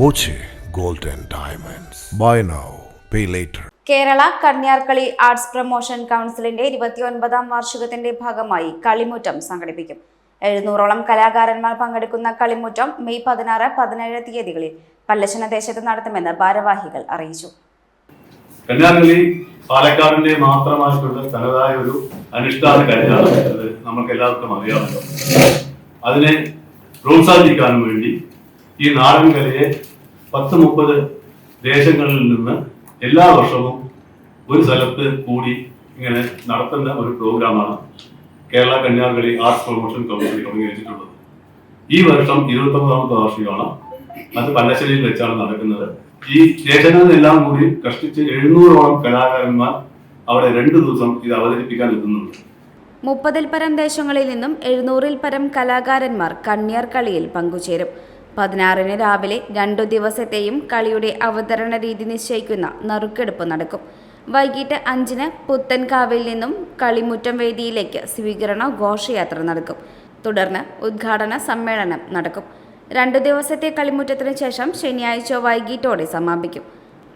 Boche gold diamonds. Buy now pay later. Kerala കന്യാർക്കളി arts promotion കൗൺസിലിന്റെ ഇരുപത്തിയൊൻപതാം വാർഷികത്തിന്റെ ഭാഗമായി കളിമുറ്റം സംഘടിപ്പിക്കും. എഴുന്നൂറോളം കലാകാരന്മാർ പങ്കെടുക്കുന്ന കളിമുറ്റം മെയ് പതിനാറ് പതിനേഴ് തീയതികളിൽ പല്ലശന ദേശത്ത് നടത്തുമെന്ന് ഭാരവാഹികൾ അറിയിച്ചു. കന്യാർക്കളി പാലക്കാടിന്റെ മാത്രമായിട്ടുള്ള തനതായ ഒരു അനുഷ്ഠാന കലയാണ് അത് നമുക്ക് എല്ലാവർക്കും അറിയാമല്ലോ. അതിനെ പ്രോത്സാഹിപ്പിക്കാനും വേണ്ടി ഈ നാടൻ കലയെ പത്ത് മുപ്പത് ദേശങ്ങളിൽ നിന്ന് എല്ലാ വർഷവും ഒരു സ്ഥലത്ത് കൂടി ഇങ്ങനെ നടത്തുന്ന ഒരു പ്രോഗ്രാമാണ് Kerala Kanyakumari arts promotion council തുടങ്ങി വെച്ചിട്ടുള്ളത് ഈ വർഷം ഇരുപത്തൊമ്പതാമത്തെ വാർഷികമാണ്. അത് പല്ലശ്ശേരിയിൽ വെച്ചാണ് നടക്കുന്നത്. ഈ ദേശങ്ങളിലെല്ലാം കൂടി കഷ്ടിച്ച് എഴുന്നൂറോളം കലാകാരന്മാർ അവിടെ രണ്ടു ദിവസം ഇത് അവതരിപ്പിക്കാൻ എത്തുന്നുണ്ട്. മുപ്പതിൽ പരം ദേശങ്ങളിൽ നിന്നും എഴുന്നൂറിൽ പരം കലാകാരന്മാർ കണ്ണിയാർ കളിയിൽ പങ്കുചേരും. പതിനാറിന് രാവിലെ രണ്ടു ദിവസത്തെയും കളിയുടെ അവതരണ രീതി നിശ്ചയിക്കുന്ന നറുക്കെടുപ്പ് നടക്കും. വൈകിട്ട് അഞ്ചിന് പുത്തൻകാവിൽ നിന്നും കളിമുറ്റം വേദിയിലേക്ക് സ്വീകരണ ഘോഷയാത്ര നടക്കും. തുടർന്ന് ഉദ്ഘാടന സമ്മേളനം നടക്കും. രണ്ടു ദിവസത്തെ കളിമുറ്റത്തിന് ശേഷം ശനിയാഴ്ച വൈകിട്ടോടെ സമാപിക്കും.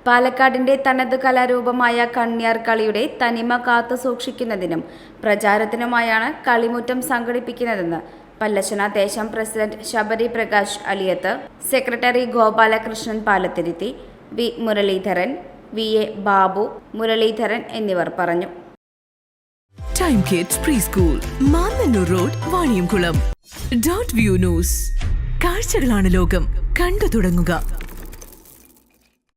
പാലക്കാടിന്റെ തനത് കലാരൂപമായ കണ്ണിയാർ കളിയുടെ തനിമ കാത്തു സൂക്ഷിക്കുന്നതിനും പ്രചാരത്തിനുമായാണ് കളിമുറ്റം സംഘടിപ്പിക്കുന്നതെന്ന് പല്ലശന ദേശം president Sabari Prakash Aliyath secretary Gopalakrishnan Palathiruthi V Muraleedharan V A Babu Muraleedharan എന്നിവർ പറഞ്ഞു. Time kids pre school Mannanur road Vaniyamkulam dot view news കാഴ്ചകളാണ് ലോകം. കണ്ടു തുടങ്ങുക.